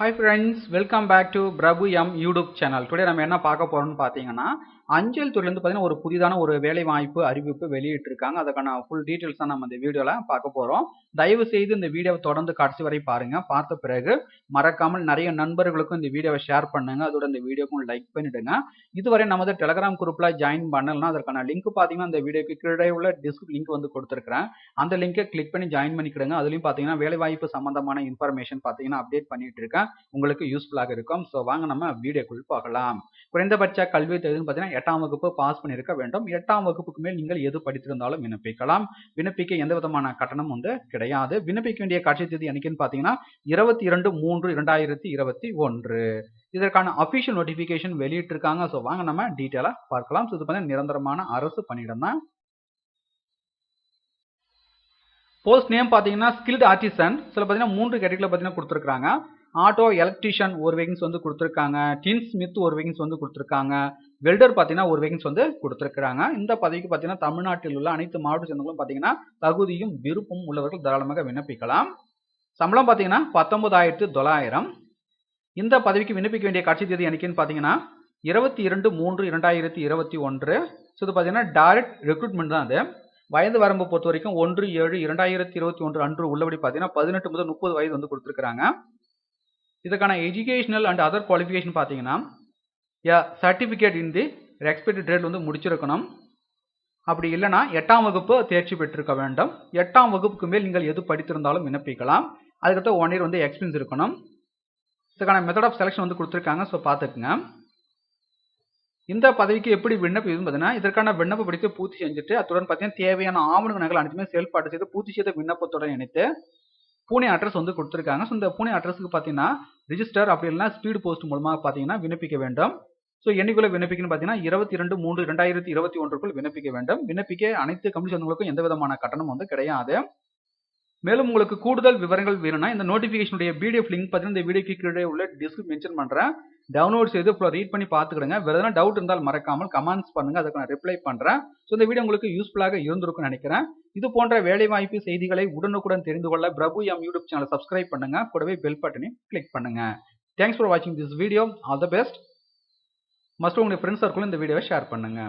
Hi friends welcome back to Prabhu M YouTube channel today நம்ம என்ன பார்க்க போறோம்னு பார்த்தீங்கன்னா அஞ்சல் துறையிலேருந்து பார்த்தீங்கன்னா ஒரு புதிதான ஒரு வேலை வாய்ப்பு அறிவிப்பு வெளியிட்டிருக்காங்க. அதுக்கான ஃபுல் டீட்டெயில்ஸ் தான் நம்ம இந்த வீடியோவில் பார்க்க போகிறோம் தயவு செய்து இந்த வீடியோவை தொடர்ந்து கடைசி வரை பாருங்க. பார்த்த பிறகு மறக்காமல் நிறைய நண்பர்களுக்கும் இந்த வீடியோவை ஷேர் பண்ணுங்க. அதோட இந்த வீடியோக்கும் லைக் பண்ணிவிடுங்க இதுவரை நமது டெலகிராம் குரூப்பில் ஜாயின் பண்ணலன்னா அதற்கான லிங்க் பார்த்தீங்கன்னா அந்த வீடியோக்கு கீழே உள்ள டிஸ்க் லிங்க் வந்து கொடுத்துருக்கிறேன். அந்த லிங்கை கிளிக் பண்ணி ஜாயின் பண்ணிக்கிடுங்க. அதுலேயும் பார்த்தீங்கன்னா வேலைவாய்ப்பு சம்பந்தமான இன்ஃபர்மேஷன் பார்த்தீங்கன்னா அப்டேட் பண்ணிட்டு இருக்கேன். உங்களுக்கு யூஸ்ஃபுல்லாக இருக்கும். ஸோ வாங்க நம்ம வீடியோக்குள் பார்க்கலாம் குறைந்தபட்ச கல்வி தகுதின்னு பார்த்தீங்கன்னா எட்டாம் வகுப்பு பாஸ் பண்ணியிருக்க வேண்டும். எட்டாம் வகுப்புக்கு மேல் நீங்கள் எது படித்திருந்தாலும் விண்ணப்பிக்கலாம். விண்ணப்பிக்க எந்த விதமான கட்டணம் வந்து கிடையாது. விண்ணப்பிக்க வேண்டிய கட்சி தேதி என்னைக்குன்னு பார்த்தீங்கன்னா இருபத்தி இரண்டு மூன்று இரண்டாயிரத்தி இருபத்தி ஒன்று. இதற்கான அஃபிஷியல் நோட்டிஃபிகேஷன் வெளியிட்டிருக்காங்க. ஸோ வாங்க நம்ம டீட்டெயிலாக பார்க்கலாம். ஸோ இது பார்த்தீங்கன்னா நிரந்தரமான அரசு பணியிடம் தான். போஸ்ட் நேம் பார்த்தீங்கன்னா ஸ்கில்டு ஆர்டிசன் சில பார்த்தீங்கன்னா மூன்று கேட்டகரியில் பார்த்தீங்கன்னா கொடுத்துருக்காங்க ஆட்டோ எலக்ட்ரிஷியன் ஒரு வேகன்ஸ் வந்து கொடுத்துருக்காங்க. டின் ஸ்மித் ஒரு வேகன்ஸ் வந்து கொடுத்துருக்காங்க. வெல்டர் பார்த்தீங்கன்னா ஒரு வேகன்ஸ் வந்து கொடுத்துருக்காங்க இந்த பதவிக்கு பார்த்தீங்கன்னா தமிழ்நாட்டில் உள்ள அனைத்து மாவட்ட சேர்ந்தவங்களும் பார்த்தீங்கன்னா தகுதியும் விருப்பமும் உள்ளவர்கள் தாராளமாக விண்ணப்பிக்கலாம். சம்பளம் பார்த்தீங்கன்னா பத்தொன்பதாயிரத்து தொள்ளாயிரம். இந்த பதவிக்கு விண்ணப்பிக்க வேண்டிய கட்சி தேதி என்னைக்குன்னு பார்த்தீங்கன்னா இருபத்தி இரண்டு மூன்று இரண்டாயிரத்தி இருபத்தி ஒன்று. ஸோ இது பார்த்தீங்கன்னா டைரக்ட் ரெக்ரூட்மெண்ட் தான் அது. வயது வரம்பு பொறுத்த வரைக்கும் ஒன்று ஏழு இரண்டாயிரத்தி இருபத்தி ஒன்று அன்று உள்ளபடி பார்த்தீங்கன்னா பதினெட்டு முதல் முப்பது வயது வந்து கொடுத்துருக்காங்க இதுக்கான எஜுகேஷனல் அண்ட் அதர் குவாலிஃபிகேஷன் பார்த்தீங்கன்னா certificate in the respect trade வந்து முடிச்சிருக்கணும். அப்படி இல்லைனா எட்டாம் வகுப்பு தேர்ச்சி பெற்றிருக்க வேண்டும். எட்டாம் வகுப்புக்கு மேல் நீங்கள் எது படித்திருந்தாலும் விண்ணப்பிக்கலாம். அதுக்கடுத்து ஒன் இயர் வந்து எக்ஸ்பீரியன்ஸ் இருக்கணும். இதுக்கான மெத்தட் ஆஃப் செலெக்ஷன் வந்து கொடுத்துருக்காங்க ஸோ பார்த்துக்குங்க. இந்த பதவிக்கு எப்படி விண்ணப்பம் பார்த்தீங்கன்னா இதற்கான விண்ணப்ப படித்து பூர்த்தி செஞ்சுட்டு அத்துடன் பார்த்தீங்கன்னா தேவையான ஆவணங்கள் அனைத்துமே செயல்பாடு செய்து பூர்த்தி செய்த விண்ணப்பத்துடன் இணைத்து பூனே அட்ரஸ் வந்து கொடுத்துருக்காங்க. ஸோ இந்த பூனே அட்ரஸுக்கு பார்த்தீங்கன்னா ரிஜிஸ்டர் அப்படி இல்லைனா ஸ்பீடு போஸ்ட் மூலமாக பார்த்தீங்கன்னா விண்ணப்பிக்க வேண்டும். ஸோ என்னைக்குள்ள விண்ணப்பிக்கணும் பார்த்தீங்கன்னா இருபத்தி ரெண்டு மூன்று ரெண்டாயிரத்தி இருபத்தி ஒன்றுக்குள் விண்ணப்பிக்க வேண்டும். விண்ணப்பிக்க அனைத்து கம்பெனி சொந்தங்களுக்கும் எந்த விதமான கட்டணம் வந்து கிடையாது. மேலும் உங்களுக்கு கூடுதல் விவரங்கள் வேணும்னா இந்த நோட்டிஃபிகேஷனுடைய பிடிஎஃப் லிங்க் பார்த்தீங்கன்னா இந்த வீடியோக்கு கீழே உள்ள டிஸ்கிரிப் மென்ஷன் பண்ணுறேன் டவுன்லோட் செய்து ஃபுல்லாக ரீட் பண்ணி பார்த்துக்கிடுங்க. வேறு எதனா டவுட் இருந்தால் மறக்காமல் கமெண்ட்ஸ் பண்ணுங்க. அதுக்கு நான் ரிப்ளை பண்ணுறேன் ஸோ இந்த வீடியோ உங்களுக்கு யூஸ்ஃபுல்லாக இருந்திருக்கும்னு நினைக்கிறேன். இது போன்ற வேலைவாய்ப்பு செய்திகளை உடனுக்குடன் தெரிந்து கொள்ள பிரபு எம் யூடியூப் சேனலை சப்ஸ்கிரைப் பண்ணுங்க. கூடவே பெல் பட்டனையும் கிளிக் பண்ணுங்க. தேங்க்ஸ் ஃபார் வாட்சிங் this video all the best must உங்களுடைய ஃப்ரெண்ட்ஸ் சர்க்கிளும் இந்த வீடியோவை ஷேர் பண்ணுங்க.